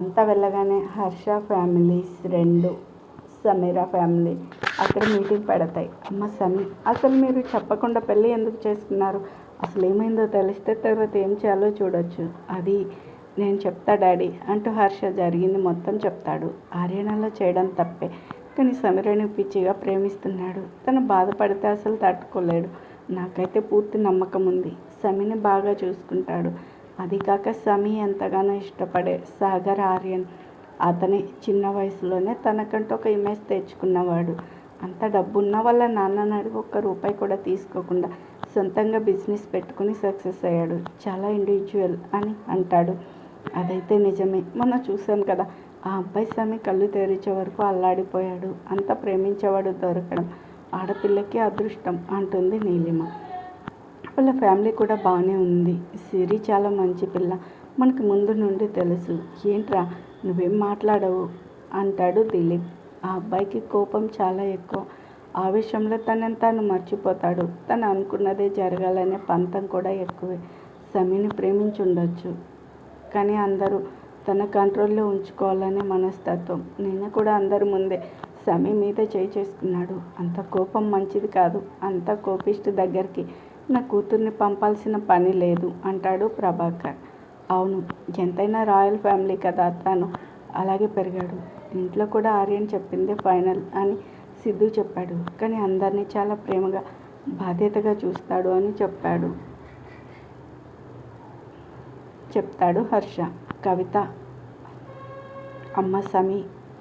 అంతా వెళ్ళగానే హర్ష ఫ్యామిలీస్ రెండు సమీరా ఫ్యామిలీ అక్కడ మీటింగ్ పెడతాయి. అమ్మ సమీ అసలు మీరు చెప్పకుండా పెళ్ళి ఎందుకు చేసుకున్నారు? అసలు ఏమైందో తెలిస్తే తర్వాత ఏం చేయాలో చూడొచ్చు. అది నేను చెప్తా డాడీ అంటూ హర్ష జరిగింది మొత్తం చెప్తాడు. ఆర్యనలో చేయడం తప్పే కానీ సమీరని పిచ్చిగా ప్రేమిస్తున్నాడు. తను బాధపడితే అసలు తట్టుకోలేడు. నాకైతే పూర్తి నమ్మకం ఉంది. సమీని బాగా చూసుకుంటాడు. అది కాక సమీ ఎంతగానో ఇష్టపడే సాగర్ ఆర్యన్. అతని చిన్న వయసులోనే తనకంటూ ఒక ఇమేజ్ తెచ్చుకున్నవాడు. అంత డబ్బున్న వాళ్ళ నాన్న అడిగి ఒక్క రూపాయి కూడా తీసుకోకుండా సొంతంగా బిజినెస్ పెట్టుకుని సక్సెస్ అయ్యాడు. చాలా ఇండివిజువల్ అని అంటాడు. అదైతే నిజమే. మొన్న చూసాం కదా ఆ అబ్బాయి స్వామి కళ్ళు తెరిచే వరకు అల్లాడిపోయాడు. అంత ప్రేమించేవాడు దొరకడం ఆడపిల్లకి అదృష్టం అంటుంది నీలిమ. వాళ్ళ ఫ్యామిలీ కూడా బాగానే ఉంది. సిరి చాలా మంచి పిల్ల. మనకు ముందు నుండి తెలుసు. ఏంట్రా నువ్వేం మాట్లాడవు? అంటాడు దిలీప్. ఆ అబ్బాయికి కోపం చాలా ఎక్కువ. ఆవేశంలో తనని తాను మర్చిపోతాడు. తను అనుకున్నదే జరగాలనే పంతం కూడా ఎక్కువే. సమీని ప్రేమించి ఉండొచ్చు కానీ అందరూ తన కంట్రోల్లో ఉంచుకోవాలనే మనస్తత్వం. నేను కూడా అందరి ముందే సమీ మీద చేయి చేసుకున్నాడు. అంత కోపం మంచిది కాదు. అంత కోపిష్టి దగ్గరికి నా కూతుర్ని పంపాల్సిన పని లేదు అంటాడు ప్రభాకర్. అవును ఎంతైనా రాయల్ ఫ్యామిలీ కదా తను అలాగే పెరిగాడు. ఇంట్లో కూడా ఆర్యన్ చెప్పిందే ఫైనల్ అని సిద్ధు చెప్పాడు. కానీ అందరినీ చాలా ప్రేమగా బాధ్యతగా చూస్తాడు అని చెప్పాడు. చెప్తాడు హర్ష. కవిత అమ్మ సమీ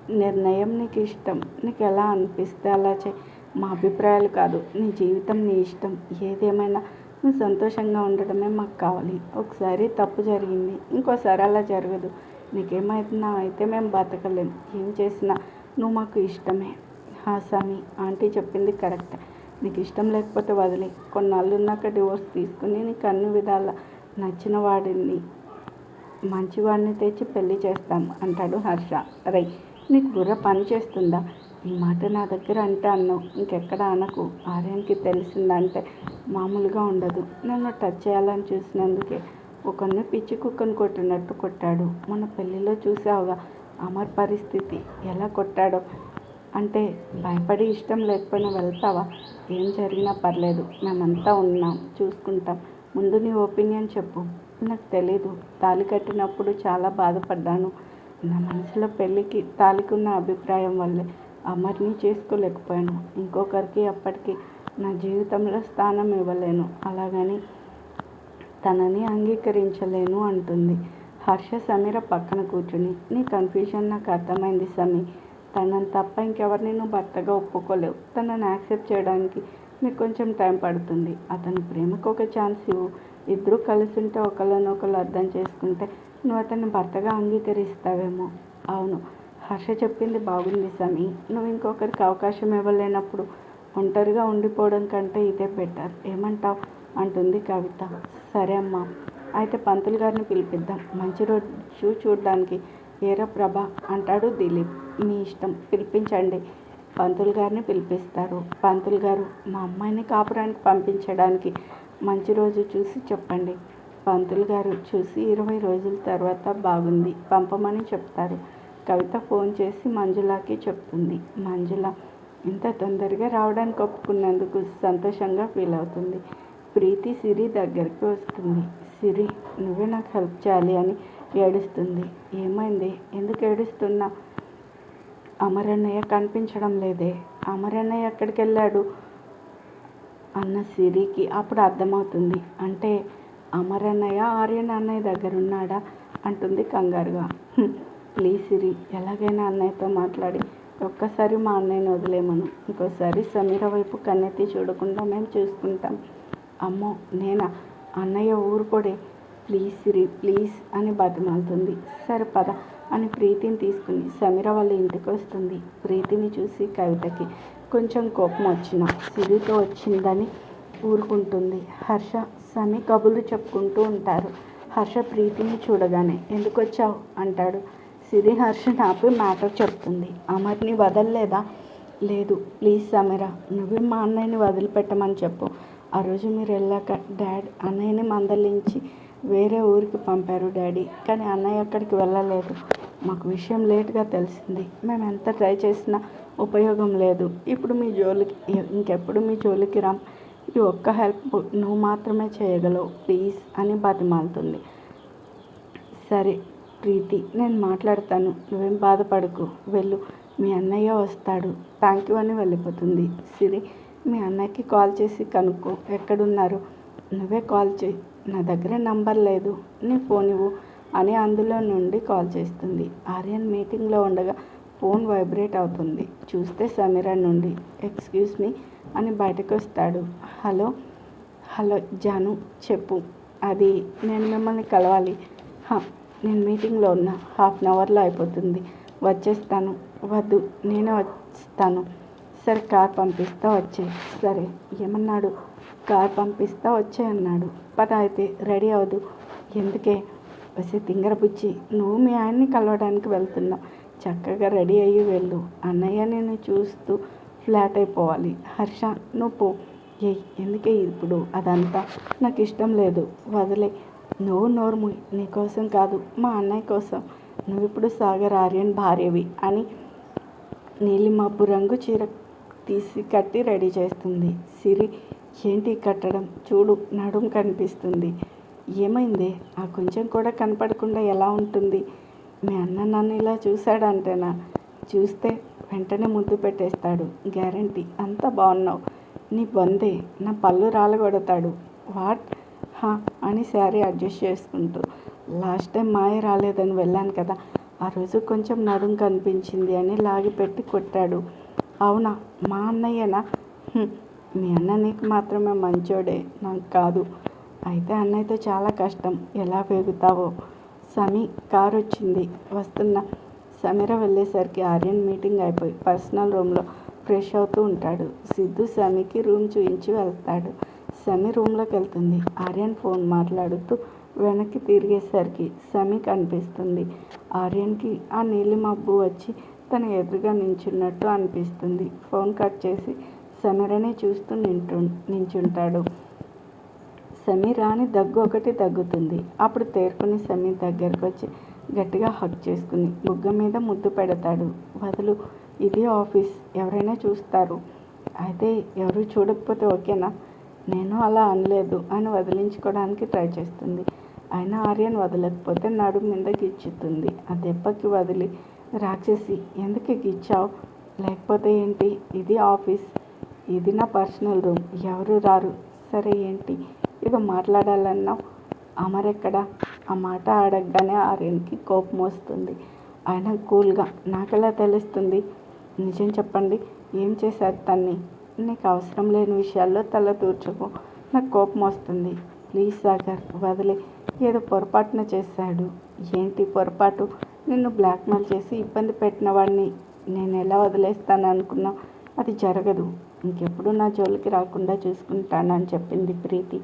నిర్ణయం నీకు ఇష్టం నీకు ఎలా అనిపిస్తే అలా చే మా అభిప్రాయాలు కాదు. నీ జీవితం నీ ఇష్టం. ఏదేమైనా నువ్వు సంతోషంగా ఉండడమే మాకు కావాలి. ఒకసారి తప్పు జరిగింది. ఇంకోసారి అలా జరగదు. నీకేమైతున్నా అయితే మేము బతకలేం. ఏం చేసినా నువ్వు మాకు ఇష్టమే. హా స్వామి ఆంటీ చెప్పింది కరెక్ట్. నీకు ఇష్టం లేకపోతే వదిలే. కొన్నాళ్ళు ఉన్నాక డివోర్స్ తీసుకుని నీకు అన్ని విధాల నచ్చిన వాడిని మంచివాడిని తెచ్చి పెళ్ళి చేస్తాం అంటాడు హర్ష. రై నీకు బుర్ర పని చేస్తుందా? ఈ మాట నా దగ్గర అంటే అన్నావు. ఇంకెక్కడ అనకు. ఆర్యానికి తెలిసిందంటే మామూలుగా ఉండదు. నన్ను టచ్ చేయాలని చూసినందుకే ఒకరిని పిచ్చి కుక్కను కొట్టినట్టు కొట్టాడు. మన పెళ్ళిలో చూసావుగా అమర్ పరిస్థితి. ఎలా కొట్టాడో. అంటే భయపడి ఇష్టం లేకపోయినా వెళ్తావా? ఏం జరిగినా పర్లేదు. మేమంతా ఉన్నాం. చూసుకుంటాం. ముందు నీ ఒపీనియన్ చెప్పు. నాకు తెలీదు. తాళి కట్టినప్పుడు చాలా బాధపడ్డాను. నా మనసులో పెళ్ళికి తాలికున్న అభిప్రాయం వల్లే. అమర్ని చేసుకోలేకపోయాను. ఇంకొకరికి అప్పటికి నా జీవితంలో స్థానం ఇవ్వలేను. అలాగని తనని అంగీకరించలేను అంటుంది. హర్ష సమీర పక్కన కూర్చుని నీ కన్ఫ్యూజన్ నాకు అర్థమైంది సమీ. తనని తప్ప ఇంకెవరిని నువ్వు భర్తగా ఒప్పుకోలేవు. తనని యాక్సెప్ట్ చేయడానికి నీకు కొంచెం టైం పడుతుంది. అతని ప్రేమకు ఒక ఛాన్స్ ఇవ్వు. ఇద్దరు కలిసి ఉంటే ఒకళ్ళనొకళ్ళు అర్థం చేసుకుంటే నువ్వు అతన్ని భర్తగా అంగీకరిస్తావేమో. అవును. హర్ష చెప్పింది బాగుంది సని నువ్వు ఇంకొకరికి అవకాశం ఇవ్వలేనప్పుడు ఒంటరిగా ఉండిపోవడం కంటే ఇదే బెటర్. ఏమంటావు? అంటుంది కవిత. సరే అమ్మా. అయితే పంతులు గారిని పిలిపిద్దాం. మంచి రోజు చూడడానికి ఏరా ప్రభ అంటాడు దిలీప్. మీ ఇష్టం. పిలిపించండి. పంతులు గారిని పిలిపిస్తారు. పంతులు గారు మా అమ్మాయిని కాపురానికి పంపించడానికి మంచి రోజు చూసి చెప్పండి. పంతులు గారు చూసి ఇరవై రోజుల తర్వాత బాగుంది. పంపమని చెప్తారు. కవిత ఫోన్ చేసి మంజులాకి చెప్తుంది. మంజుల ఇంత తొందరగా రావడానికి ఒప్పుకున్నందుకు సంతోషంగా ఫీల్ అవుతుంది. ప్రీతి సిరి దగ్గరికి వస్తుంది. సిరి నువ్వే నాకు హెల్ప్ చేయాలి అని ఏడుస్తుంది. ఏమైంది? ఎందుకు ఏడుస్తున్నా అమరన్నయ్య కనిపించడం లేదే. అమరన్నయ్య ఎక్కడికి వెళ్ళాడు? అన్న సిరికి అప్పుడు అర్థమవుతుంది. అంటే అమరన్నయ్య ఆర్యన్ అన్నయ్య దగ్గర ఉన్నాడా అంటుంది కంగారుగా. ప్లీజ్ సిరి ఎలాగైనా అన్నయ్యతో మాట్లాడి. ఒక్కసారి మా అన్నయ్యని వదిలేమను. ఇంకోసారి సమీర వైపు కన్నెత్తి చూడకుండా మేము చూసుకుంటాం. అమ్మో నేనా? అన్నయ్య ఊరుకోడే. ప్లీజ్ సిరి ప్లీజ్ అని బతిమాలుతుంది. సరే పద అని ప్రీతిని తీసుకుని సమీర వాళ్ళ ఇంటికి వస్తుంది. ప్రీతిని చూసి కవితకి కొంచెం కోపం వచ్చిన సిరితో వచ్చిందని ఊరుకుంటుంది. హర్ష సమీ కబుర్లు చెప్పుకుంటూ ఉంటారు. హర్ష ప్రీతిని చూడగానే ఎందుకు వచ్చావు? అంటాడు. సిరి ఆపి మ్యాటర్ చెప్తుంది. అమర్ని వదలలేదా? లేదు. ప్లీజ్ సమీరా నువ్వే మా అన్నయ్యని వదిలిపెట్టమని చెప్పు. ఆ రోజు మీరు వెళ్ళాక డాడ్ అన్నయ్యని మందలించి వేరే ఊరికి పంపారు డాడీ. కానీ అన్నయ్య అక్కడికి వెళ్ళలేదు. మాకు విషయం లేట్గా తెలిసింది. మేము ఎంత ట్రై చేసినా ఉపయోగం లేదు. ఇప్పుడు మీ జోలికి ఇంకెప్పుడు మీ జోలికి రామ్ ఈ ఒక్క హెల్ప్ నువ్వు మాత్రమే చేయగలవు. ప్లీజ్ అని బతిమాలుతుంది. సరే. ప్రీతి నేను మాట్లాడతాను. నువ్వేం బాధపడకు. వెళ్ళు. మీ అన్నయ్య వస్తాడు. థ్యాంక్ యూ అని వెళ్ళిపోతుంది. సిరి మీ అన్నయ్యకి కాల్ చేసి కనుక్కో. ఎక్కడున్నారు? నువ్వే కాల్ చేయి. నా దగ్గర నంబర్ లేదు. నీ ఫోన్ ఇవ్వు అని అందులో నుండి కాల్ చేస్తుంది. ఆర్యన్ మీటింగ్లో ఉండగా ఫోన్ వైబ్రేట్ అవుతుంది. చూస్తే సమీరా నుండి ఎక్స్క్యూజ్ మీ అని బయటకు వస్తాడు హలో? హలో జాను చెప్పు. అది నేను మిమ్మల్ని కలవాలి. హా, నేను మీటింగ్లో ఉన్నా హాఫ్ అన్ అవర్లో అయిపోతుంది. వచ్చేస్తాను. వద్దు నేనే వస్తాను. సరే కార్ పంపిస్తా వచ్చే. సరే ఏమన్నాడు? కార్ పంపిస్తా వచ్చే అన్నాడు. పద అయితే రెడీ అవ్వదు ఎందుకే? వసే తింగరపుచ్చి నువ్వు మీ ఆయన్ని కలవడానికి వెళ్తున్నావు. చక్కగా రెడీ అయ్యి వెళ్ళు. అన్నయ్య నేను చూస్తూ ఫ్లాట్ అయిపోవాలి. హర్ష నువ్వు పో. ఏ ఎందుకే ఇప్పుడు? అదంతా నాకు ఇష్టం లేదు. వదిలే. నువ్వు నోర్ము నీకోసం కాదు మా అన్నయ్య కోసం. నువ్వు ఇప్పుడు సాగర్ ఆర్యన్ భార్యవి అని నీలిమబ్బు రంగు చీర తీసి కట్టి రెడీ చేస్తుంది. సిరి ఏంటి కట్టడం? చూడు నడుం కనిపిస్తుంది. ఏమైంది? ఆ కొంచెం కూడా కనపడకుండా ఎలా ఉంటుంది? మీ అన్న నన్ను ఇలా చూశాడంటేనా? చూస్తే వెంటనే ముద్దు పెట్టేస్తాడు. గ్యారంటీ అంత బాగున్నావు. నీ బొందే నా పళ్ళు రాలగొడతాడు. వాట్? హా అని శారీ అడ్జస్ట్ చేసుకుంటూ. లాస్ట్ టైం మాయ రాలేదని వెళ్ళాను కదా ఆ రోజు కొంచెం నడుం కనిపించింది అని లాగి పెట్టి కొట్టాడు. అవునా? మా అన్నయ్యనా? మీ అన్న నీకు మాత్రమే మంచోడే నాకు కాదు. అయితే అన్నయ్యతో చాలా కష్టం. ఎలా పెరుగుతావో సమీ కార్ వచ్చింది. వస్తున్నా. సమీర వెళ్ళేసరికి ఆర్యన్ మీటింగ్ అయిపోయి పర్సనల్ రూమ్లో ఫ్రెష్ అవుతూ ఉంటాడు. సిద్ధు సమీకి రూమ్ చూయించి వెళ్తాడు. సమీ రూమ్లోకి వెళ్తుంది. ఆర్యన్ ఫోన్ మాట్లాడుతూ వెనక్కి తిరిగేసరికి సమీ కనిపిస్తుంది. ఆర్యన్కి ఆ నీలి మబ్బు వచ్చి తన ఎదురుగా నించున్నట్టు అనిపిస్తుంది. ఫోన్ కట్ చేసి సమీరనే చూస్తూ నింటు నించుంటాడు. సమీరాని రాని దగ్గు ఒకటి దగ్గుతుంది అప్పుడు తేరుకుని సమీర్ దగ్గరకు వచ్చి గట్టిగా హక్ చేసుకుని బుగ్గ మీద ముద్దు పెడతాడు. వదులు ఇది ఆఫీస్. ఎవరైనా చూస్తారు. అయితే ఎవరు చూడకపోతే ఓకేనా? నేను అలా అనలేదు అని వదిలించుకోవడానికి ట్రై చేస్తుంది. అయినా ఆర్యన్ వదలకపోతే నడు మీద గిచ్చుతుంది. ఆ దెబ్బకి వదిలి రాక్షసి ఎందుకు గిచ్చావు? లేకపోతే ఏంటి? ఇది ఆఫీస్. ఇది నా పర్సనల్ రూమ్. ఎవరు రారు? సరే ఏంటి? ఏదో మాట్లాడాలన్నావు అమరెక్కడ? ఆ మాట అడగగానే ఆర్యన్కి కోపం వస్తుంది. ఆయన కూల్గా నాకెలా తెలుస్తుంది? నిజం చెప్పండి. ఏం చేశారు తన్ని? నీకు అవసరం లేని విషయాల్లో తల దూర్చుకో నాకు కోపం వస్తుంది. ప్లీజ్ సాగర్ వదిలే. ఏదో పొరపాటున చేశాడు. ఏంటి పొరపాటు? నిన్ను బ్లాక్మెయిల్ చేసి ఇబ్బంది పెట్టిన వాడిని నేను ఎలా వదిలేస్తాను అనుకున్నా? అది జరగదు. ఇంకెప్పుడు నా జోలికి రాకుండా చూసుకుంటానని చెప్పింది ప్రీతి.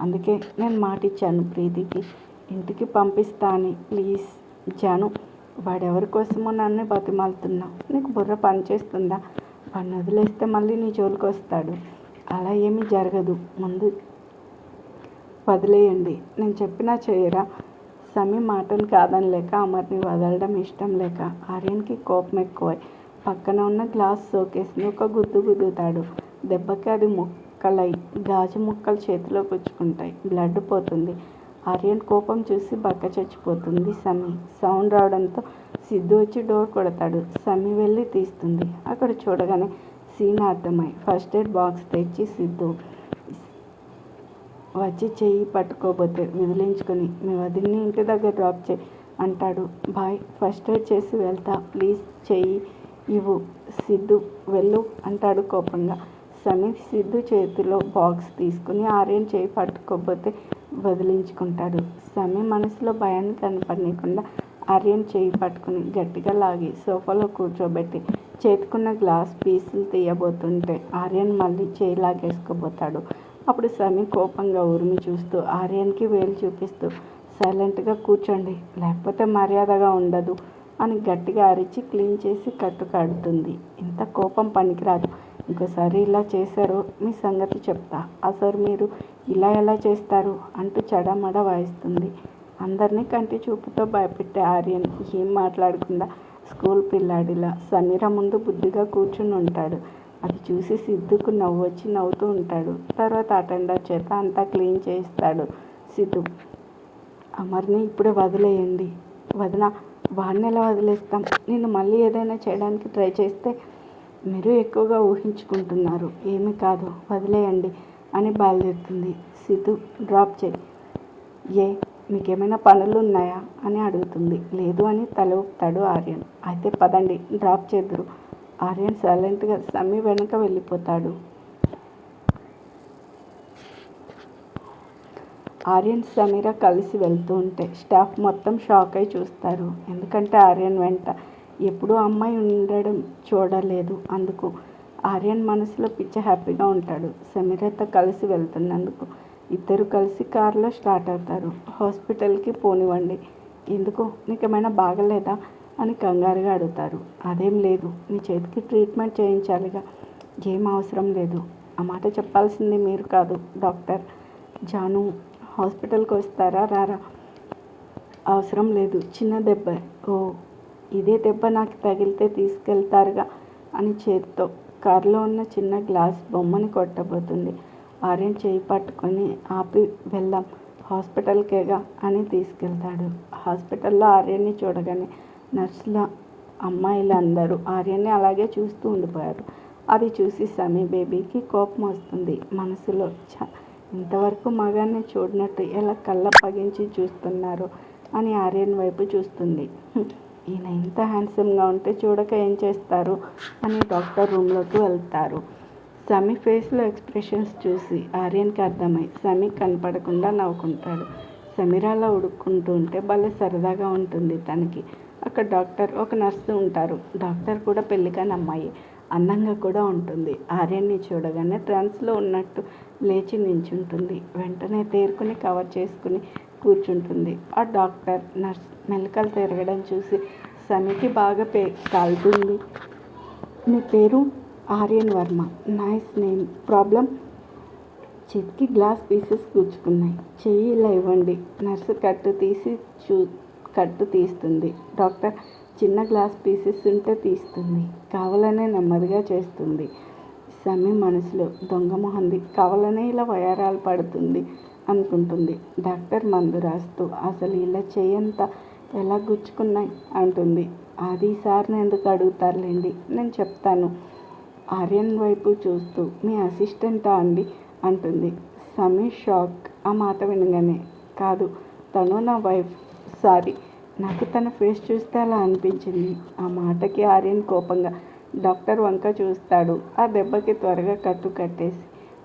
అందుకే నేను మాట ఇచ్చాను ప్రీతికి. ఇంటికి పంపిస్తా అని. ప్లీజ్. జాను వాడెవరి కోసమో నన్ను బతిమాలుతున్నావు నీకు బుర్ర పనిచేస్తుందా? వాడిని వదిలేస్తే మళ్ళీ నీ జోలికి వస్తాడు. అలా ఏమీ జరగదు. ముందు వదిలేయండి. నేను చెప్పినా చేయరా? సమీ మాటలు కాదనలేక అమర్ని వదలడం ఇష్టం లేక. ఆర్యన్కి కోపం ఎక్కువై పక్కన ఉన్న గ్లాస్ సోకేస్ని ఒక గుద్దు గుద్దుతాడు. దెబ్బకి అది ముక్కలై గాజు ముక్కలు చేతిలో పుచ్చుకుంటాయి బ్లడ్ పోతుంది. ఆర్యన్ కోపం చూసి బక్క చచ్చిపోతుంది. సమీ సౌండ్ రావడంతో సిద్ధు వచ్చి డోర్ కొడతాడు. సమీ వెళ్ళి తీస్తుంది. అక్కడ చూడగానే సీన్ అర్థమై ఫస్ట్ ఎయిడ్ బాక్స్ తెచ్చి సిద్ధు వచ్చి చెయ్యి పట్టుకోబోతే విదిలించుకొని మీ వదిలిని ఇంటి దగ్గర డ్రాప్ చేయి అంటాడు. బాయ్ ఫస్ట్ ఎయిడ్ చేసి వెళ్తా. ప్లీజ్ చెయ్యి ఇవ్వు. సిద్ధు వెళ్ళు అంటాడు కోపంగా. సమీర్ సిద్ధు చేతిలో బాక్స్ తీసుకుని ఆర్యన్ చేయి పట్టుకోబోతే వదిలించుకుంటాడు. సమీ మనసులో భయాన్ని కనపడనీయకుండా ఆర్యన్ చేయి పట్టుకుని గట్టిగా లాగి సోఫాలో కూర్చోబెట్టి చేతికున్న గ్లాస్ పీసులు తీయబోతుంటే ఆర్యన్ మళ్ళీ చేయి లాగేసుకోబోతాడు. అప్పుడు సమీ కోపంగా ఉరిమి చూస్తూ ఆర్యన్కి వేలు చూపిస్తూ సైలెంట్గా కూర్చోండి లేకపోతే మర్యాదగా ఉండదు అని గట్టిగా అరిచి క్లీన్ చేసి కట్టు కడుతుంది. ఇంత కోపం పనికిరాదు. ఇంకోసారి ఇలా చేశారో మీ సంగతి చెప్తా. అసలు మీరు ఇలా ఎలా చేస్తారు? అంటూ చడమడ వాయిస్తుంది. అందరినీ కంటి చూపుతో భయపెట్టే ఆర్యన్ ఏం మాట్లాడకుండా స్కూల్ పిల్లాడిలా సమీర ముందు బుద్ధిగా కూర్చుని ఉంటాడు. అది చూసి సిద్ధుకు నవ్వు వచ్చి నవ్వుతూ ఉంటాడు. తర్వాత అటెండర్ చేత అంతా క్లీన్ చేయిస్తాడు సిద్ధు. అమర్ని ఇప్పుడే వదిలేయండి. వదిన వాడిని ఎలా వదిలేస్తాం? నేను మళ్ళీ ఏదైనా చేయడానికి ట్రై చేస్తే మీరు ఎక్కువగా ఊహించుకుంటున్నారు. ఏమీ కాదు. వదిలేయండి అని బయలుదేరుతుంది సిద్ధు డ్రాప్ చేయి. ఏ మీకేమైనా పనులు ఉన్నాయా అని అడుగుతుంది. లేదు అని తల ఊపుతాడు ఆర్యన్. అయితే పదండి డ్రాప్ చేద్దరు. ఆర్యన్ సైలెంట్గా సమ్మి వెనక వెళ్ళిపోతాడు. ఆర్యన్ సమీర కలిసి వెళ్తూ ఉంటే స్టాఫ్ మొత్తం షాక్ అయి చూస్తారు. ఎందుకంటే ఆర్యన్ వెంట ఎప్పుడూ అమ్మాయి ఉండడం చూడలేదు. అందుకు ఆర్యన్ మనసులో పిచ్చ హ్యాపీగా ఉంటాడు. సమీరతో కలిసి వెళ్తున్నందుకు ఇద్దరు కలిసి కారులో స్టార్ట్ అవుతారు. హాస్పిటల్కి పోనివ్వండి. ఎందుకు? నీకేమైనా బాగలేదా? అని కంగారుగా అడుగుతారు. అదేం లేదు. మీ చేతికి ట్రీట్మెంట్ చేయించాలిగా. ఏం అవసరం లేదు. ఆ మాట చెప్పాల్సింది మీరు కాదు డాక్టర్. జాను హాస్పిటల్కి వస్తారా? రారా? అవసరం లేదు. చిన్న దెబ్బ. ఓ ఇదే దెబ్బ నాకు తగిలితే తీసుకెళ్తారుగా అని చేతితో. కారులో ఉన్న చిన్న గ్లాస్ బొమ్మని కొట్టబోతుంది. ఆర్యన్ చేయి పట్టుకొని ఆపి వెళ్దాం హాస్పిటల్కేగా అని తీసుకెళ్తాడు. హాస్పిటల్లో ఆర్యన్ని చూడగానే నర్సుల అమ్మాయిలు అందరూ ఆర్యన్ని అలాగే చూస్తూ ఉండిపోయారు. అది చూసి సమీ బేబీకి కోపం వస్తుంది. మనసులో చ ఇంతవరకు మగాన్ని చూడనట్టు ఎలా కళ్ళ పగించి చూస్తున్నారు అని ఆర్యన్ వైపు చూస్తుంది. ఈయన ఇంత హ్యాండ్సమ్గా ఉంటే చూడక ఏం చేస్తారు అని డాక్టర్ రూమ్లోకి వెళ్తారు. సమీ ఫేస్లో ఎక్స్ప్రెషన్స్ చూసి ఆర్యన్కి అర్థమై సమీ కనపడకుండా నవ్వుకుంటాడు. సమీరాలా ఉడుక్కుంటూ ఉంటే భలే సరదాగా ఉంటుంది తనకి. అక్కడ డాక్టర్ ఒక నర్సు ఉంటారు. డాక్టర్ కూడా పెళ్ళికాని అమ్మాయి. అందంగా కూడా ఉంటుంది. ఆర్యన్ని చూడగానే ట్రాన్స్లో ఉన్నట్టు లేచి నించుంటుంది. వెంటనే తేరుకుని కవర్ చేసుకుని కూర్చుంటుంది. ఆ డాక్టర్ నర్స్ మెలకలు తిరగడం చూసి సమీకి బాగా పే కాలుతుంది. మీ పేరు Aryan Varma. Nice name. Problem? చేతికి గ్లాస్ పీసెస్ కూర్చుకున్నాయి చెయ్యి ఇలా ఇవ్వండి. నర్సు కట్టు తీసి చూ కట్టు తీస్తుంది. డాక్టర్ చిన్న గ్లాస్ పీసెస్ ఉంటే తీస్తుంది. కావాలనే నెమ్మదిగా చేస్తుంది. సమీ మనసులో దొంగ మొహంది. కావాలనే ఇలా వయారాలు పడుతుంది అనుకుంటుంది. డాక్టర్ మందు రాస్తూ అసలు ఇలా చేయంత ఎలా గుచ్చుకున్నాయి అంటుంది. అది సార్ని ఎందుకు అడుగుతారులేండి? నేను చెప్తాను. ఆర్యన్ వైపు చూస్తూ మీ అసిస్టెంటా అండి? అంటుంది. సమీ షాక్. ఆ మాట వినగానే కాదు తను నా వైఫ్. సారీ నాకు తన ఫేస్ చూస్తే అలా అనిపించింది. ఆ మాటకి ఆర్యన్ కోపంగా డాక్టర్ వంక చూస్తాడు. ఆ దెబ్బకి త్వరగా కట్టు కట్టేసి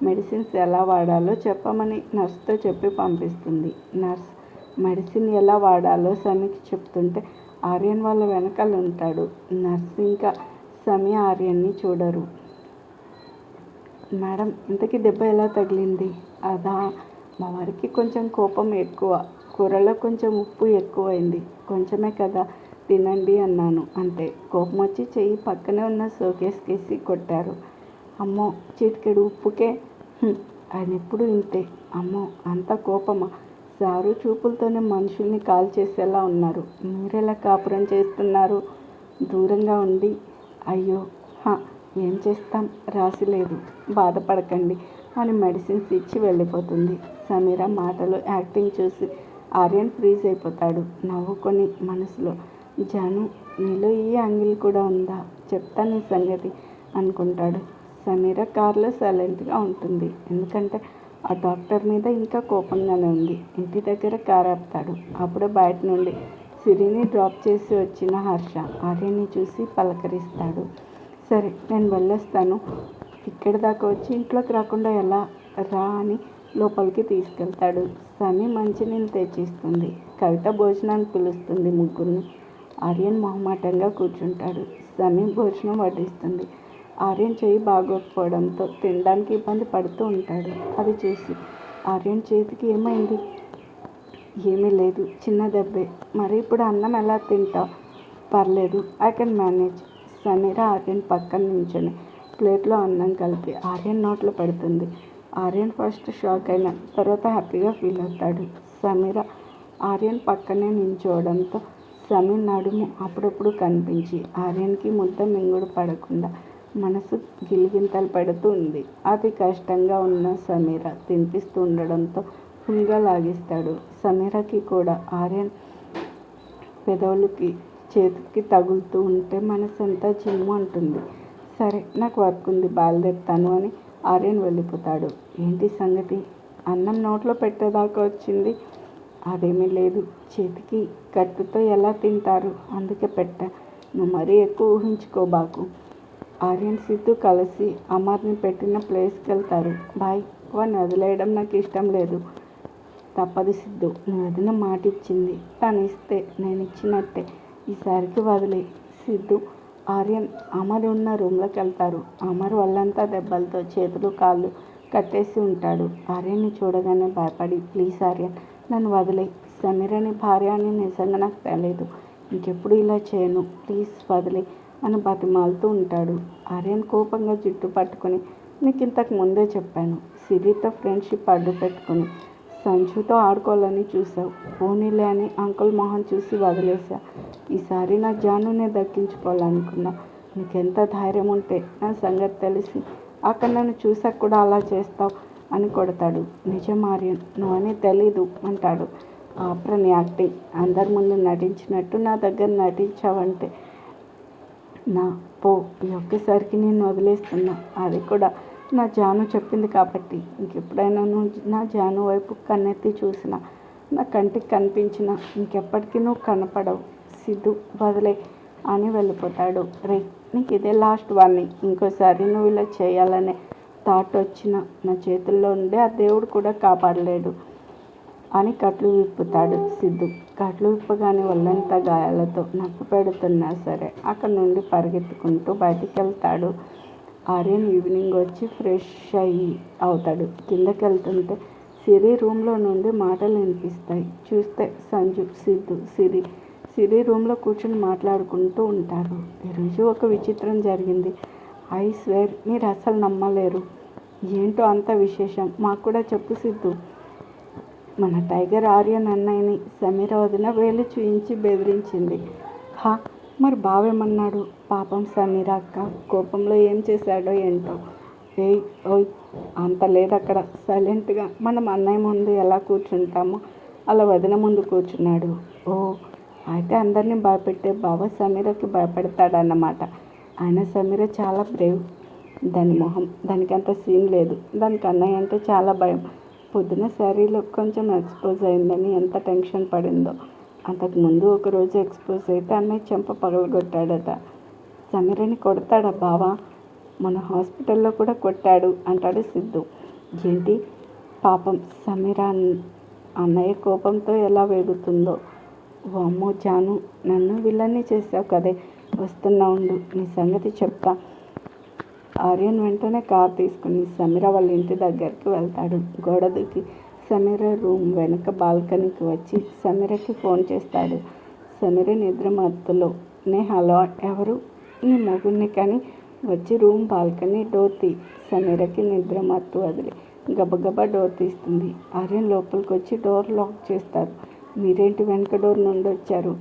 మెడిసిన్స్ ఎలా వాడాలో చెప్పమని నర్స్తో చెప్పి పంపిస్తుంది. నర్స్ మెడిసిన్ ఎలా వాడాలో సమీకి చెప్తుంటే ఆర్యన్ వాళ్ళ వెనకాల ఉంటాడు. నర్స్ ఇంకా సమీ ఆర్యన్ని చూడరు. మేడం ఇంతకీ దెబ్బ ఎలా తగిలింది? అదా మా వారికి కొంచెం కోపం ఎక్కువ. కూరలో కొంచెం ఉప్పు ఎక్కువైంది. కొంచెమే కదా తినండి అన్నాను. అంతే. కోపం వచ్చి చెయ్యి పక్కనే ఉన్న షోకేస్కేసి కొట్టారు. అమ్మో చిటికెడు ఉప్పుకే? ఆయన ఎప్పుడు ఇంతే. అమ్మో అంత కోపమా? సారు చూపులతోనే మనుషుల్ని కాల్ చేసేలా ఉన్నారు. మీరెలా కాపురం చేస్తున్నారు? దూరంగా ఉండి. అయ్యో హా ఏం చేస్తాం? రాసి లేదు. బాధపడకండి అని మెడిసిన్స్ ఇచ్చి వెళ్ళిపోతుంది. సమీర మాటలు యాక్టింగ్ చూసి ఆర్యన్ ఫ్రీజ్ అయిపోతాడు. నవ్వుకొని మనసులో జాను నీలో ఈ యాంగిల్ కూడా ఉందా? చెప్తాను సంగతి అనుకుంటాడు. సమీర కార్లో సైలెంట్గా ఉంటుంది. ఎందుకంటే ఆ డాక్టర్ మీద ఇంకా కోపంగానే ఉంది ఇంటి దగ్గర కారాపుతాడు. అప్పుడు అప్పుడే బయట నుండి సిరిని డ్రాప్ చేసి వచ్చిన హర్ష ఆర్యని చూసి పలకరిస్తాడు. సరే నేను వెళ్ళొస్తాను. ఇక్కడి దాకా వచ్చి ఇంట్లోకి రాకుండా ఎలా రా అని లోపలికి తీసుకెళ్తాడు. సమి మంచినీళ్ళు తెచ్చిస్తుంది. కవిత భోజనానికి పిలుస్తుంది ముగ్గురిని. ఆర్యన్ మొహమాటంగా కూర్చుంటాడు. సమి భోజనం వడ్డిస్తుంది. ఆర్యన్ చేయి బాగోకపోవడంతో తినడానికి ఇబ్బంది పడుతూ ఉంటాడు. అది చూసి ఆర్యన్ చేతికి ఏమైంది? ఏమీ లేదు చిన్న దెబ్బే. మరి ఇప్పుడు అన్నం ఎలా తింటావు? పర్లేదు I can manage Sameera Aryan పక్కన నుంచొని ప్లేట్లో అన్నం కలిపి ఆర్యన్ నోట్లో పెడుతుంది. ఆర్యన్ ఫస్ట్ షాక్ అయిన తర్వాత హ్యాపీగా ఫీల్ అవుతాడు. సమీర ఆర్యన్ పక్కనే నించోవడంతో సమీర్ నడుము అప్పుడప్పుడు కనిపించి ఆర్యన్కి ముద్ద మింగుడు పడకుండా మనసు గిలిగింతలు పెడుతూ ఉంది. అతి కష్టంగా ఉన్న సమీర తినిపిస్తూ ఉండడంతో ఫుల్గా లాగిస్తాడు. సమీరకి కూడా ఆర్యన్ పెదవులకి చేతికి తగులుతూ ఉంటే మనసంతా చిమ్ము అంటుంది. సరే నాకు వర్క్ ఉంది బయలుదేరుతాను అని ఆర్యన్ వెళ్ళిపోతాడు. ఏంటి సంగతి? అన్నం నోట్లో పెట్టేదాకా వచ్చింది? అదేమీ లేదు. చేతికి కట్టుతో ఎలా తింటారు? అందుకే పెట్టా. నువ్వు మరీ ఎక్కువ ఊహించుకోబాకు ఆర్యన్ సిద్ధు కలిసి అమర్ని పెట్టిన ప్లేస్కి వెళ్తారు బాయ్ వాడిని వదిలేయడం నాకు ఇష్టం లేదు. తప్పదు సిద్ధు నువ్వు వదిన మాట ఇచ్చింది తను ఇస్తే నేను ఇచ్చినట్టే ఈసారికి వదిలే. సిద్ధు ఆర్యన్ అమర్ ఉన్న రూమ్లోకి వెళ్తారు అమర్ వాళ్ళంతా దెబ్బలతో చేతులు కాళ్ళు కట్టేసి ఉంటాడు. ఆర్యన్ని చూడగానే భయపడి ప్లీజ్ ఆర్యన్ నన్ను వదిలే. సమీరని భార్య అని నిజంగా నాకు తెలియదు ఇంకెప్పుడు ఇలా చేయను. ప్లీజ్ వదిలే. అని బతిమాలుతూ ఉంటాడు. ఆర్యన్ కోపంగా జుట్టు పట్టుకొని నీకు ఇంతకు ముందే చెప్పాను సిరితో ఫ్రెండ్షిప్ అడ్డు పెట్టుకుని. సంచుతో ఆడుకోవాలని చూసావు పోనీలే అని అంకుల్ మొహం చూసి వదిలేశా. ఈసారి నా జానునే దక్కించుకోవాలనుకున్నా. నీకెంత ధైర్యం ఉంటే నా సంగతి తెలిసి అక్కడ నన్ను చూసాక కూడా అలా చేస్తావు అని కొడతాడు. నిజం ఆర్యన్ నువ్వని తెలీదు అంటాడు. ఆప్రని యాక్టింగ్. అందరి ముందు నటించినట్టు నా దగ్గర నటించావంటే నా పో ఈ ఒక్కసారికి నేను వదిలేస్తున్నా. అది కూడా నా జాను చెప్పింది కాబట్టి ఇంకెప్పుడైనా నువ్వు నా జాను వైపు కన్నెత్తి చూసినా నా కంటికి కనిపించిన ఇంకెప్పటికీ నువ్వు కనపడవు. సిద్ధు వదిలే అని వెళ్ళిపోతాడు. రే నీకు ఇదే లాస్ట్ వార్నింగ్ ఇంకోసారి నువ్వు ఇలా చేయాలనే థాట్ వచ్చిన నా చేతుల్లో ఉండే ఆ దేవుడు కూడా కాపాడలేడు. అని కట్లు విప్పుతాడు సిద్ధు. కట్లు విప్పగానే ఒళ్ళంతా గాయాలతో నొప్పి పెడుతున్నా సరే అక్కడ నుండి పరిగెత్తుకుంటూ బయటికి వెళ్తాడు ఆర్యన్ ఈవినింగ్ వచ్చి ఫ్రెష్ అయ్యి అవుతాడు. కిందకి వెళ్తుంటే సిరి రూమ్లో నుండి మాటలు వినిపిస్తాయి. చూస్తే సంజు సిద్ధు సిరి సిరి రూమ్లో కూర్చొని మాట్లాడుకుంటూ ఉంటారు. ఈరోజు ఒక విచిత్రం జరిగింది. ఐ స్వేర్ మీరు అసలు నమ్మలేరు. ఏంటో అంత విశేషం. మాకు కూడా చెప్పు సిద్ధు. మన టైగర్ ఆర్యన్ అన్నయ్యని సమీర వదిన వేలు చూయించి బెదిరించింది. హా మరి బావేమన్నాడు? పాపం సమీర అక్క కోపంలో ఏం చేశాడో ఏంటో. ఏయ్ ఓయ్ అంత లేదు అక్కడ సైలెంట్గా మనం అన్నయ్య ముందు ఎలా కూర్చుంటామో అలా వదిన ముందు కూర్చున్నాడు. ఓ అయితే అందరినీ భయపెట్టే బావ సమీరకి భయపెడతాడన్నమాట. ఆయన సమీర చాలా బ్రేవ్ దాని మొహం దానికి అంత సీన్ లేదు. దానికి అన్నయ్య అంటే చాలా భయం. పొద్దున శారీలో కొంచెం ఎక్స్పోజ్ అయిందని ఎంత టెన్షన్ పడిందో. అంతకుముందు ఒకరోజు ఎక్స్పోజ్ అయితే అన్నయ్య చెంప పగలగొట్టాడట. సమీరని కొడతాడా బావా? మన హాస్పిటల్లో కూడా కొట్టాడు అంటాడు సిద్ధు. ఏంటి? పాపం సమీర అన్నయ్య కోపంతో ఎలా వేగుతుందో. వామ్మో జాను నన్ను విల్లన్ని చేసావు కదే. వస్తున్నా ఉండు నీ సంగతి చెప్తా. ఆర్యన్ వెంటనే కార్ తీసుకుని సమీర వాళ్ళ ఇంటి దగ్గరికి వెళ్తాడు. గోడ దిగి సమీర రూమ్ వెనక బాల్కనీకి వచ్చి సమీరకి ఫోన్ చేస్తాడు. సమీర నిద్ర మత్తులో నే హలో ఎవరు? నీ మొగుడిని కానీ వచ్చి రూమ్ బాల్కనీ డోర్ తీ. సమీరకి నిద్ర మత్తు వదిలి గబగబా డోర్ తీస్తుంది. ఆర్యన్ లోపలికి వచ్చి డోర్ లాక్ చేస్తారు మీరేంటి వెనక డోర్ నుండి వచ్చారు?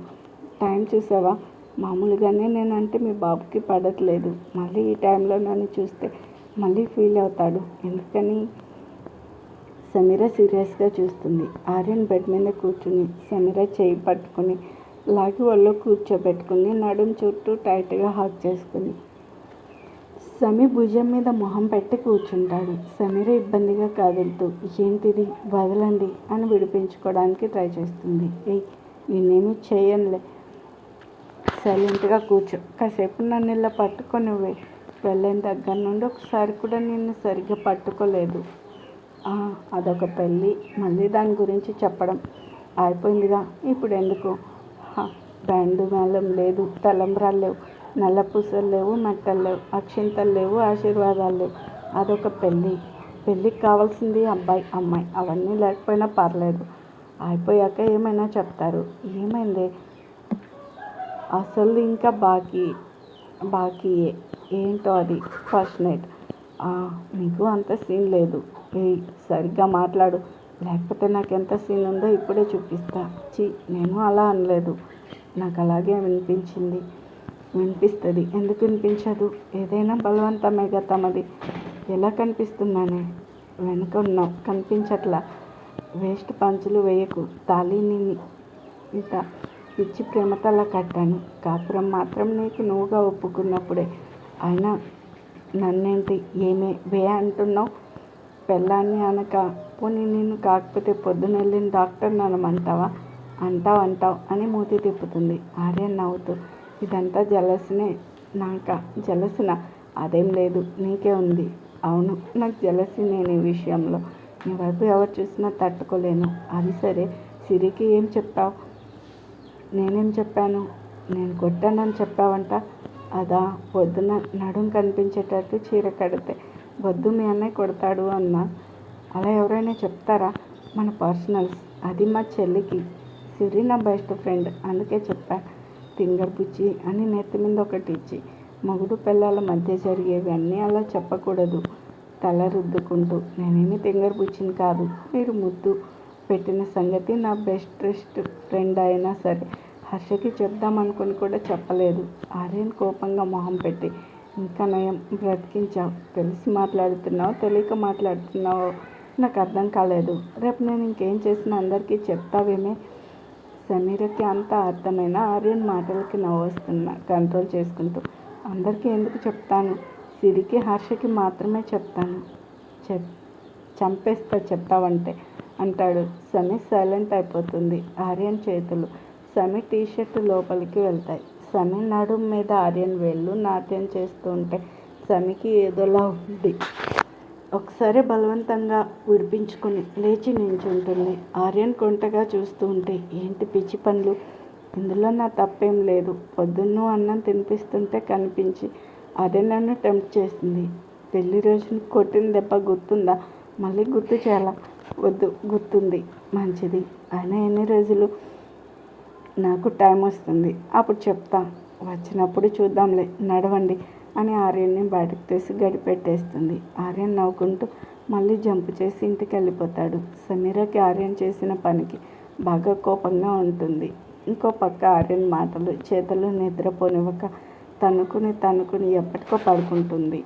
టైం చూసావా? మామూలుగానే నేనంటే మీ బాబుకి పడట్లేదు. మళ్ళీ ఈ టైంలో నన్ను చూస్తే మళ్ళీ ఫీల్ అవుతాడు. ఎందుకని? సమీర సీరియస్గా చూస్తుంది. ఆర్యన్ బెడ్ మీద కూర్చుని సమీర చేయి పట్టుకుని లాగి ఒళ్ళో కూర్చోబెట్టుకుని నడుం చుట్టూ టైట్గా హాక్ చేసుకుని. సమీ భుజం మీద మొహం పెట్టి కూర్చుంటాడు. సమీర ఇబ్బందిగా కదులుతూ ఏంటిది? వదలండి అని విడిపించుకోవడానికి ట్రై చేస్తుంది. ఏ నేనేమి చేయనులే. సైలెంట్గా కూర్చో. కాసేపు నన్ను ఇలా పట్టుకొని వెళ్ళిన దగ్గర నుండి ఒకసారి కూడా నిన్ను సరిగ్గా పట్టుకోలేదు. అదొక పెళ్ళి. మళ్ళీ దాని గురించి చెప్పడం. అయిపోయిందిగా. ఇప్పుడు ఎందుకు? బ్యాండు మేళం లేదు. తలంబ్రాలు లేవు. నల్ల పూసలు లేవు. మెట్టలు లేవు. అక్షింతలు లేవు. ఆశీర్వాదాలు లేవు. అదొక పెళ్ళి. పెళ్ళికి కావాల్సింది అబ్బాయి అమ్మాయి. అవన్నీ లేకపోయినా పర్లేదు. అయిపోయాక ఏమైనా చెప్తారు? ఏమైంది? అసలు ఇంకా బాకీ బాకీయే ఏంటో అది ఫస్ట్ నైట్. నీకు అంత సీన్ లేదు. ఏ సరిగ్గా మాట్లాడు. లేకపోతే నాకు ఎంత సీన్ ఉందో ఇప్పుడే చూపిస్తా. చి నేను అలా అనలేదు. నాకు అలాగే వినిపించింది. వినిపిస్తుంది. ఎందుకు వినిపించదు? ఏదైనా బలవంతమేగా తమది. ఎలా కనిపిస్తున్నానే? వెనుక ఉన్న కనిపించట్లా. వేస్ట్ పంచులు వేయకు. తాళిని ఇంత పిచ్చి ప్రేమతల కట్టాను కాపురం మాత్రం నీకు నువ్వుగా ఒప్పుకున్నప్పుడే. అయినా నన్నేంటి ఏమే వే అంటున్నావు? పెళ్ళాన్ని అనక పోనీ నేను కాకపోతే పొద్దున వెళ్ళిన డాక్టర్ అనమంటావా అంటావు అంటావు అని మూతి తిప్పుతుంది. ఆర్యన్ నవ్వుతూ ఇదంతా జలసినే నాక జలసిన? అదేం లేదు నీకే ఉంది. అవును నాకు జలసి నేను ఈ విషయంలో. నీ వైపు ఎవరు చూసినా తట్టుకోలేను. అది సరే సిరికి ఏం చెప్తావు? నేనేం చెప్పాను? నేను కొట్టానని చెప్పావంట. అదా పొద్దున నడుం కనిపించేటట్టు చీర కడితే వద్దు మీ అన్నయ్య కొడతాడు అన్నా. అలా ఎవరైనా చెప్తారా? మన పర్సనల్స్. అది మా చెల్లికి. సిరి నా బెస్ట్ ఫ్రెండ్. అందుకే చెప్పా. తింగర్ బుచ్చి అని నెత్తి మీద ఒకటి ఇచ్చి. మొగుడు పిల్లల మధ్య జరిగేవి అన్నీ అలా చెప్పకూడదు. తల రుద్దుకుంటూ. నేనేమి తింగర్ బుచ్చిని కాదు. మీరు ముద్దు. పెట్టిన సంగతి నా బెస్టెస్ట్ ఫ్రెండ్ అయినా సరే. హర్షకి చెప్దాం అనుకుని కూడా చెప్పలేదు. ఆర్యన్ కోపంగా మొహం పెట్టి ఇంకా నయం బ్రతికించావు. తెలిసి మాట్లాడుతున్నావు? తెలియక మాట్లాడుతున్నావు? నాకు అర్థం కాలేదు. రేపు నేను ఇంకేం చేసినా అందరికీ చెప్తావేమే సమీరకి అంత అర్థమైన ఆర్యన్ మాటలకి నవ్వొస్తున్నా కంట్రోల్ చేసుకుంటూ అందరికీ ఎందుకు చెప్తాను? సిరికి హర్షకి మాత్రమే చెప్తాను. చెప్ చంపేస్తా చెప్తావంటే. అంటాడు. సమీ సైలెంట్ అయిపోతుంది. ఆర్యన్ చేతులు సమీ టీషర్ట్ లోపలికి వెళ్తాయి. సమీ నడుం మీద ఆర్యన్ వేళ్ళు నాట్యం చేస్తూ ఉంటే సమీకి ఏదోలా ఉంది. ఒకసారి బలవంతంగా విడిపించుకుని లేచి నించుంటుంది. ఆర్యన్ కొంటగా చూస్తూ ఉంటే ఏంటి పిచ్చి పనులు? ఇందులో నా తప్పేం లేదు. పొద్దున్న అన్నం తినిపిస్తుంటే కనిపించి అదే నన్ను టెంప్ట్ చేసింది. పెళ్ళి రోజున కొట్టిన దెబ్బ గుర్తుందా? మళ్ళీ గుర్తు చేయాలా? వద్దు గుర్తుంది మంచిది అయినా ఎన్ని రోజులు నాకు టైం వస్తుంది. అప్పుడు చెప్తా వచ్చినప్పుడు చూద్దాంలే నడవండి అని ఆర్యన్ని బయటకు తీసి గడిపెట్టేస్తుంది ఆర్యన్ నవ్వుకుంటూ మళ్ళీ జంప్ చేసి ఇంటికి వెళ్ళిపోతాడు. సమీరకి ఆర్యన్ చేసిన పనికి బాగా కోపంగా ఉంటుంది. ఇంకో పక్క ఆర్యన్ మాటలు చేతులు నిద్రపోనివ్వక తనుకుని తనుకుని ఎప్పటికో పడుకుంటుంది.